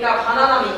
그러니까 가난함이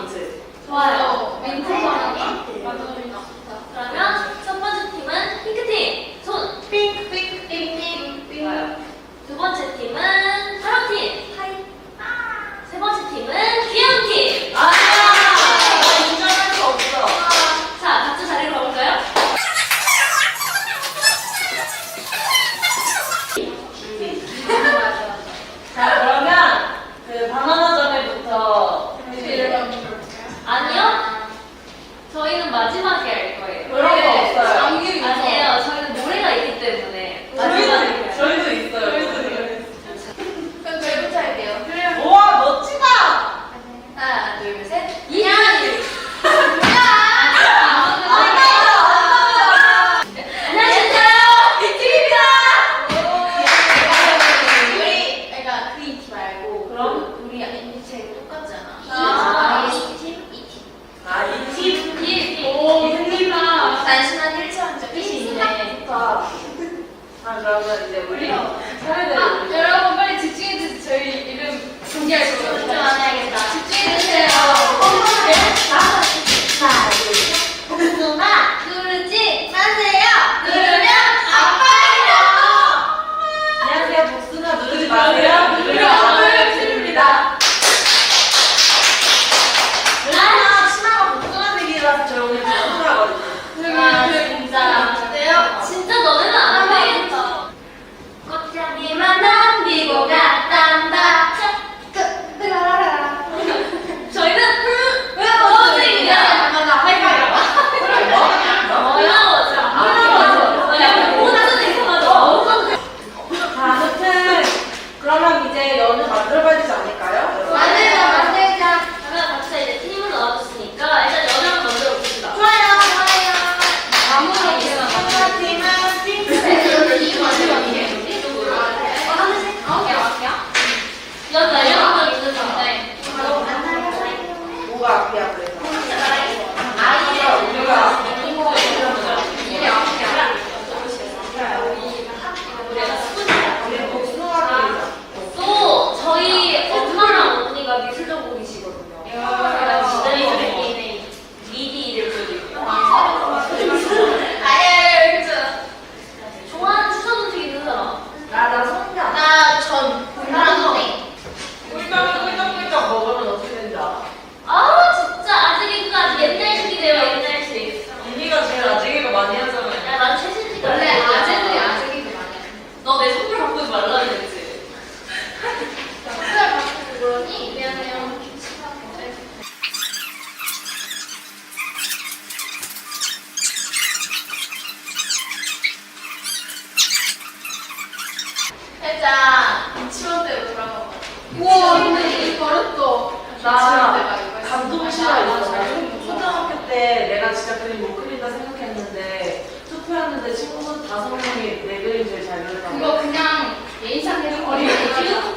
성분이 내 그림을 잘 그렸다고. 그거 그냥 예인씨한테 좀 어려워.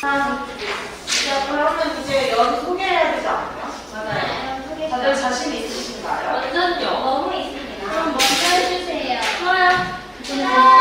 자, 그러면 이제 연 소개해야 되지 않나요? 네. 다들 자신 있으신가요? 완전요. 너무 있습니다. 그럼 먼저 해주세요. 좋아요.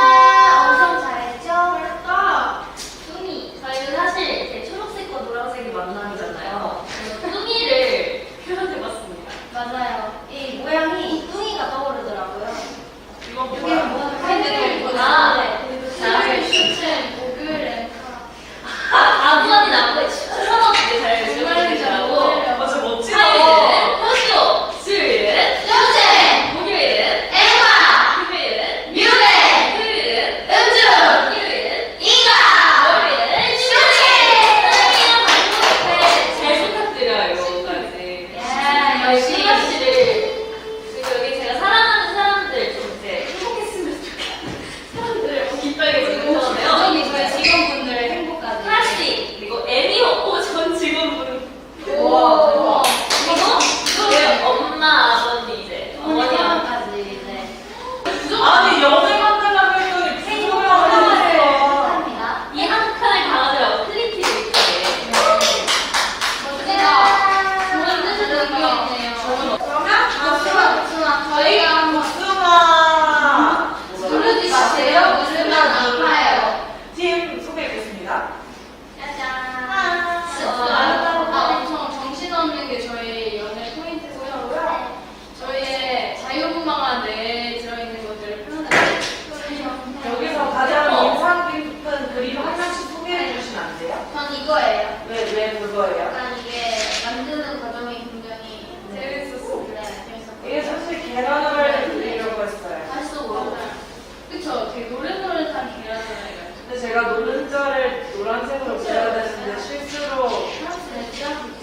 사회에서 문제가 되는데 실제로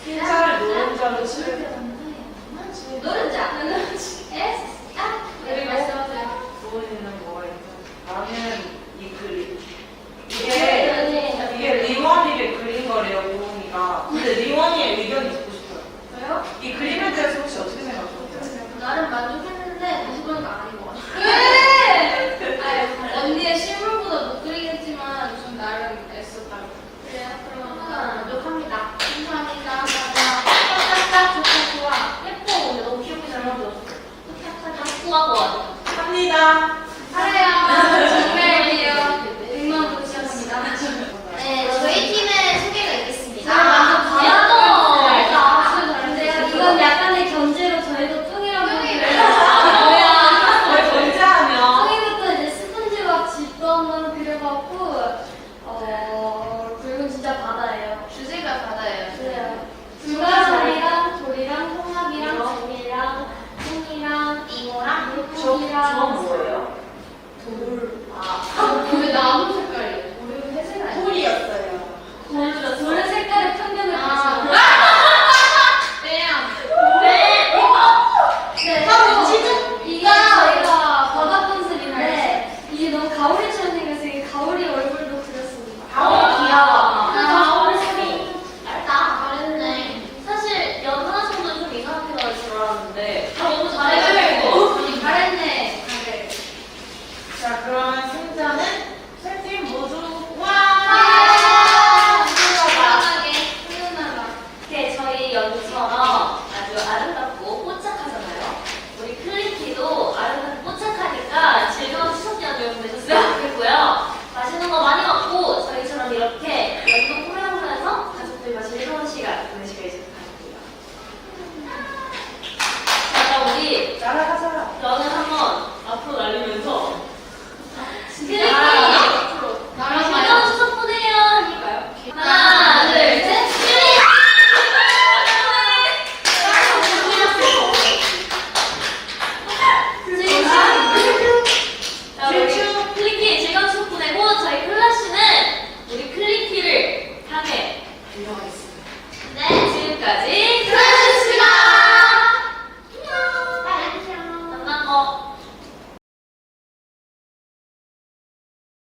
흰살 노른자로 치는 노른자. S. 아. 네, 말씀하세요. 부모님은 뭐가 있죠? 나는 이 그림. 이게 네, 네, 네. 이게 리원이를 그린 거래요, 모음이가. 근데 리원이의 의견이 듣고 싶어요. 왜요? 이 그림 합니다. 사랑해요.